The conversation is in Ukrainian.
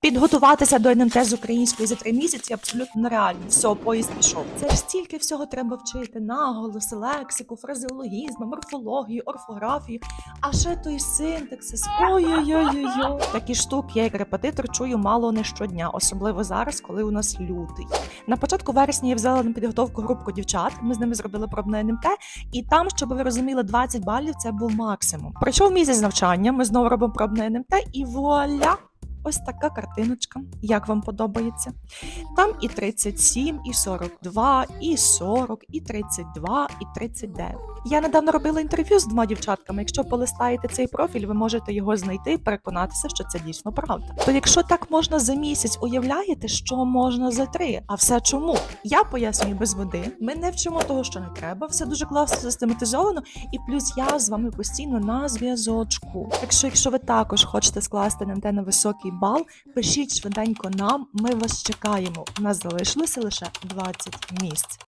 Підготуватися до НМТ з української за три місяці абсолютно нереально. Все, поїзд пішов. Це ж стільки всього треба вчити: наголоси, лексику, фразеологізми, морфологію, орфографію, а ще той синтаксис. Ой-ой-ой-ой. Такі штуки я як репетитор чую мало не щодня, особливо зараз, коли у нас лютий. На початку вересня я взяла на підготовку групку дівчат. Ми з ними зробили пробне НМТ, і там, щоб ви розуміли, 20 балів це був максимум. Пройшов місяць навчання. Ми знову робимо пробне НМТ, і вуаля! Ось така картиночка. Як вам подобається? Там і 37, і 42, і 40, і 32, і 39. Я недавно робила інтерв'ю з двома дівчатками. Якщо полистаєте цей профіль, ви можете його знайти і переконатися, що це дійсно правда. То якщо так можна за місяць, уявляєте, що можна за три? А все чому? Я пояснюю без води. Ми не вчимо того, що не треба. Все дуже класно систематизовано, і плюс я з вами постійно на зв'язочку. Так що, якщо ви також хочете скласти НМТ на високий бал, пишіть швиденько нам. Ми вас чекаємо. У нас залишилося лише 20 місць.